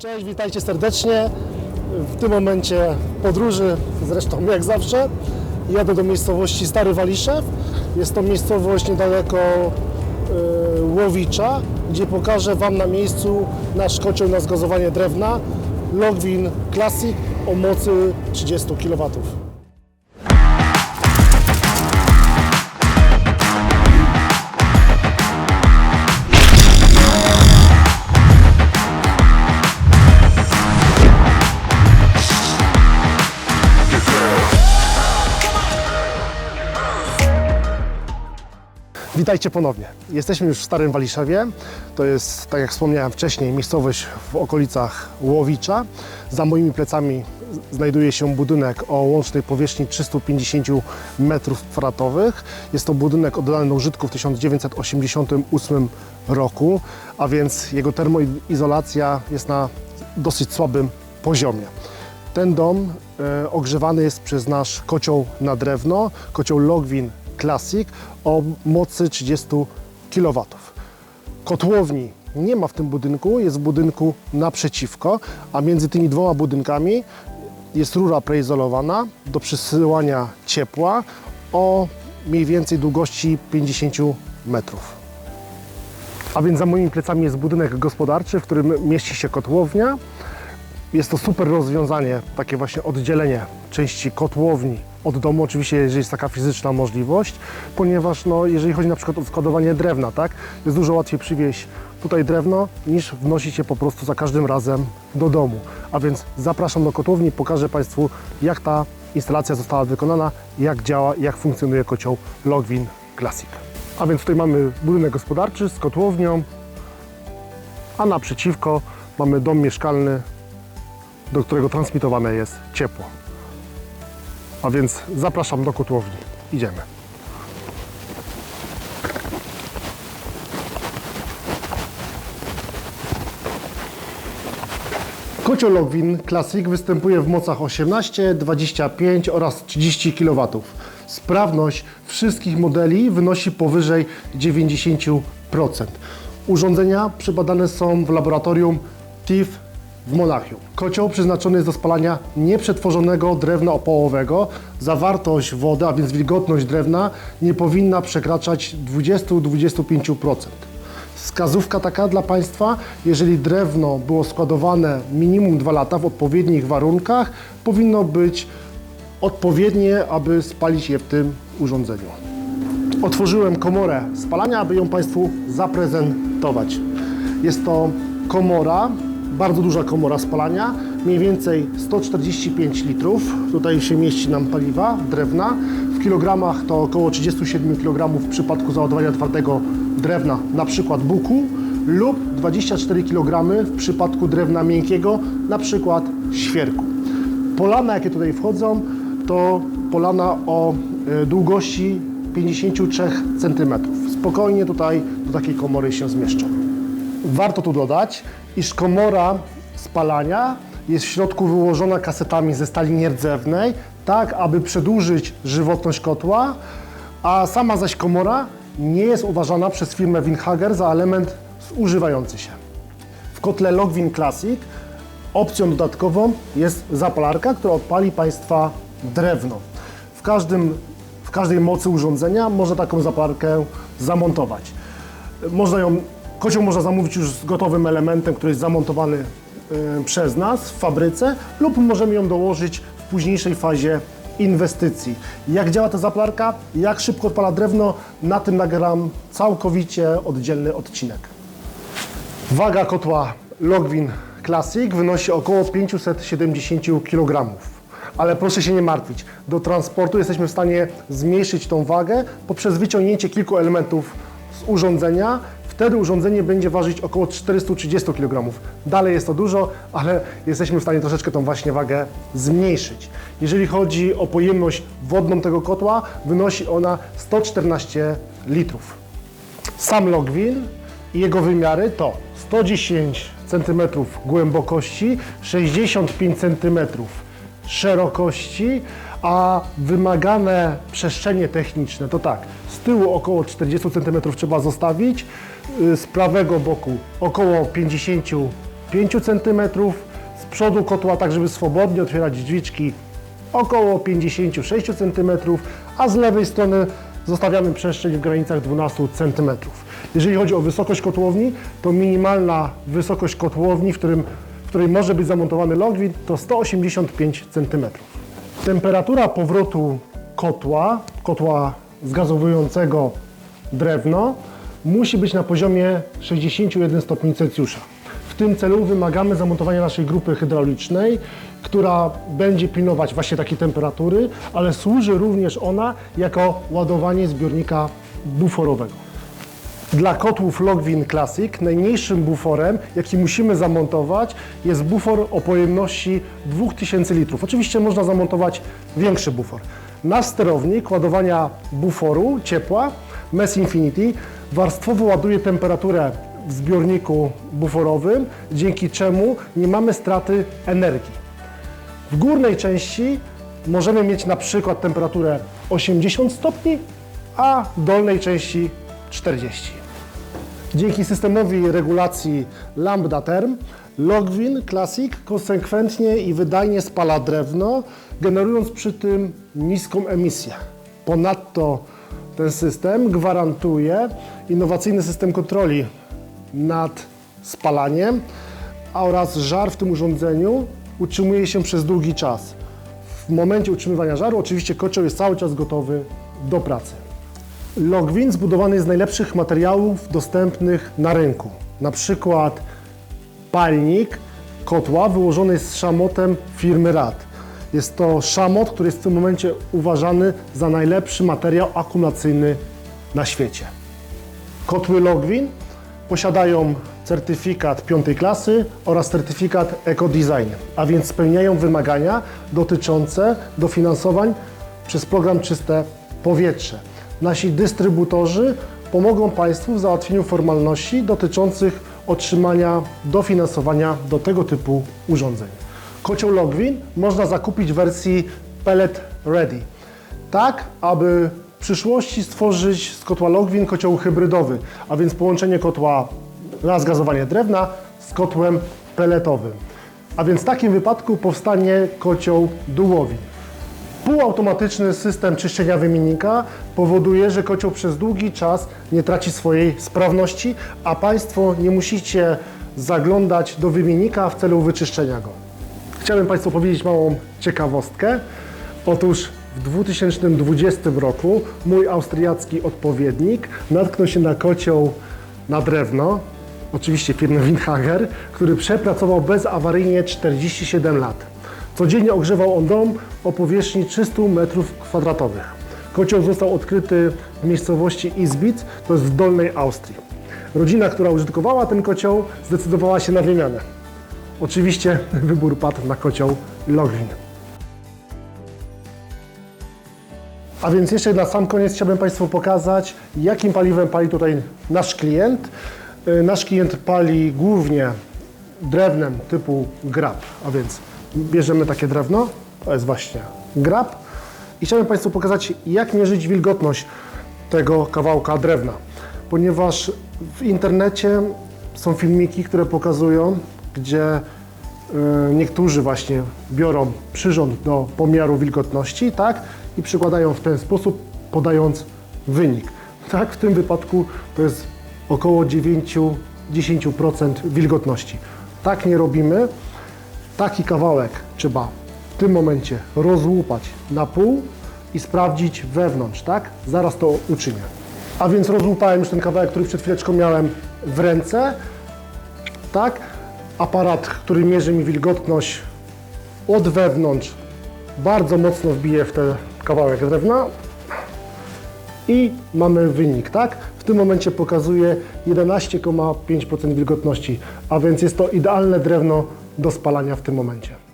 Cześć, witajcie serdecznie. W tym momencie podróży, zresztą jak zawsze, jadę do miejscowości Stary Waliszew. Jest to miejscowość niedaleko e, Łowicza, gdzie pokażę Wam na miejscu nasz kocioł na zgazowanie drewna Logwin Classic o mocy 30 kW. Witajcie ponownie. Jesteśmy już w Starym Waliszewie. To jest, tak jak wspomniałem wcześniej, miejscowość w okolicach Łowicza. Za moimi plecami znajduje się budynek o łącznej powierzchni 350 m2. Jest to budynek oddany do użytku w 1988 roku, a więc jego termoizolacja jest na dosyć słabym poziomie. Ten dom e, ogrzewany jest przez nasz kocioł na drewno, kocioł Logwin Classic o mocy 30 kW. Kotłowni nie ma w tym budynku, jest w budynku naprzeciwko, a między tymi dwoma budynkami jest rura preizolowana do przesyłania ciepła o mniej więcej długości 50 metrów. A więc za moimi plecami jest budynek gospodarczy, w którym mieści się kotłownia. Jest to super rozwiązanie, takie właśnie oddzielenie części kotłowni od domu, oczywiście jeżeli jest taka fizyczna możliwość, ponieważ no, jeżeli chodzi na przykład o składowanie drewna, tak, jest dużo łatwiej przywieźć tutaj drewno niż wnosić je po prostu za każdym razem do domu. A więc zapraszam do kotłowni, pokażę Państwu jak ta instalacja została wykonana, jak działa, jak funkcjonuje kocioł Logwin Classic. A więc tutaj mamy budynek gospodarczy z kotłownią, a naprzeciwko mamy dom mieszkalny do którego transmitowane jest ciepło. A więc zapraszam do kotłowni. Idziemy. Kocioł Logwin Classic występuje w mocach 18, 25 oraz 30 kW. Sprawność wszystkich modeli wynosi powyżej 90%. Urządzenia przebadane są w laboratorium TIF w Monachium. Kocioł przeznaczony jest do spalania nieprzetworzonego drewna opałowego. Zawartość wody, a więc wilgotność drewna nie powinna przekraczać 20-25%. Wskazówka taka dla Państwa, jeżeli drewno było składowane minimum 2 lata w odpowiednich warunkach, powinno być odpowiednie, aby spalić je w tym urządzeniu. Otworzyłem komorę spalania, aby ją Państwu zaprezentować. Jest to komora, bardzo duża komora spalania, mniej więcej 145 litrów. Tutaj się mieści nam paliwa, drewna. W kilogramach to około 37 kg w przypadku załadowania twardego drewna, na przykład buku, lub 24 kg w przypadku drewna miękkiego, na przykład świerku. Polana, jakie tutaj wchodzą, to polana o e, długości 53 cm. Spokojnie tutaj do takiej komory się zmieszczą. Warto tu dodać, iż komora spalania jest w środku wyłożona kasetami ze stali nierdzewnej, tak aby przedłużyć żywotność kotła, a sama zaś komora nie jest uważana przez firmę Winhager za element zużywający się. W kotle Logwin Classic opcją dodatkową jest zapalarka, która odpali Państwa drewno. W, każdym, w każdej mocy urządzenia można taką zapalarkę zamontować. Można ją, kocioł można zamówić już z gotowym elementem, który jest zamontowany y, przez nas w fabryce lub możemy ją dołożyć w późniejszej fazie inwestycji. Jak działa ta zapalarka, jak szybko odpala drewno, na tym nagram całkowicie oddzielny odcinek. Waga kotła Logwin Classic wynosi około 570 kg. Ale proszę się nie martwić, do transportu jesteśmy w stanie zmniejszyć tą wagę poprzez wyciągnięcie kilku elementów z urządzenia. Wtedy urządzenie będzie ważyć około 430 kg. Dalej jest to dużo, ale jesteśmy w stanie troszeczkę tą właśnie wagę zmniejszyć. Jeżeli chodzi o pojemność wodną tego kotła, wynosi ona 114 litrów. Sam Logwin i jego wymiary to 110 cm głębokości, 65 cm szerokości, a wymagane przestrzenie techniczne to tak, z tyłu około 40 cm trzeba zostawić, y, z prawego boku około 50 5 cm, z przodu kotła, tak żeby swobodnie otwierać drzwiczki, około 56 cm, a z lewej strony zostawiamy przestrzeń w granicach 12 cm. Jeżeli chodzi o wysokość kotłowni, to minimalna wysokość kotłowni, w, którym, której może być zamontowany logwin, to 185 cm. Temperatura powrotu kotła, kotła zgazowującego drewno, musi być na poziomie 61 stopni Celsjusza. W tym celu wymagamy zamontowania naszej grupy hydraulicznej, która będzie pilnować właśnie takiej temperatury, ale służy również ona jako ładowanie zbiornika buforowego. Dla kotłów Logwin Classic najmniejszym buforem, jaki musimy zamontować, jest bufor o pojemności 2000 litrów. Oczywiście można zamontować większy bufor. Nasz sterownik ładowania buforu ciepła Mess Infinity warstwowo ładuje temperaturę w zbiorniku buforowym, dzięki czemu nie mamy straty energii. W górnej części możemy mieć na przykład temperaturę 80 stopni, a w dolnej części 40. Dzięki systemowi regulacji Lambda Term, Logwin Classic konsekwentnie i wydajnie spala drewno, generując przy tym niską emisję. Ponadto ten system gwarantuje innowacyjny system kontroli nad spalaniem oraz żar w tym urządzeniu utrzymuje się przez długi czas. W momencie utrzymywania żaru oczywiście kocioł jest cały czas gotowy do pracy. Logwin zbudowany jest z najlepszych materiałów dostępnych na rynku. Na przykład palnik kotła wyłożony jest z szamotem firmy RAD. Jest to szamot, który jest w tym momencie uważany za najlepszy materiał akumulacyjny na świecie. Kotły Logwin posiadają certyfikat piątej klasy oraz certyfikat EcoDesign, a więc spełniają wymagania dotyczące dofinansowań przez program Czyste Powietrze. Nasi dystrybutorzy pomogą Państwu w załatwieniu formalności dotyczących otrzymania dofinansowania do tego typu urządzeń. Kocioł Logwin można zakupić w wersji Pellet Ready, tak aby w przyszłości stworzyć z kotła Logwin kocioł hybrydowy, a więc połączenie kotła na zgazowanie drewna z kotłem pelletowym. A więc w takim wypadku powstanie kocioł Dułowin. Półautomatyczny system czyszczenia wymiennika powoduje, że kocioł przez długi czas nie traci swojej sprawności, a Państwo nie musicie zaglądać do wymiennika w celu wyczyszczenia go. Chciałbym Państwu powiedzieć małą ciekawostkę. Otóż w 2020 roku mój austriacki odpowiednik natknął się na kocioł na drewno, oczywiście firmy Winhager, który przepracował bezawaryjnie 47 lat. Codziennie ogrzewał on dom o powierzchni 300 m2. Kocioł został odkryty w miejscowości Izbic, to jest w Dolnej Austrii. Rodzina, która użytkowała ten kocioł, zdecydowała się na wymianę. Oczywiście wybór padł na kocioł Logwin. A więc jeszcze na sam koniec chciałbym Państwu pokazać, jakim paliwem pali tutaj nasz klient. Y, Nasz klient pali głównie drewnem typu grab, a więc bierzemy takie drewno, to jest właśnie grab i chciałbym Państwu pokazać, jak mierzyć wilgotność tego kawałka drewna, ponieważ w internecie są filmiki, które pokazują, gdzie y, niektórzy właśnie biorą przyrząd do pomiaru wilgotności, tak, i przykładają w ten sposób, podając wynik. Tak, w tym wypadku to jest około 9-10% wilgotności. Tak nie robimy. Taki kawałek trzeba w tym momencie rozłupać na pół i sprawdzić wewnątrz, tak? Zaraz to uczynię. A więc rozłupałem już ten kawałek, który przed chwileczką miałem w ręce, tak? Aparat, który mierzy mi wilgotność od wewnątrz, bardzo mocno wbije w ten kawałek drewna i mamy wynik, tak? W tym momencie pokazuje 11,5% wilgotności, a więc jest to idealne drewno do spalania w tym momencie.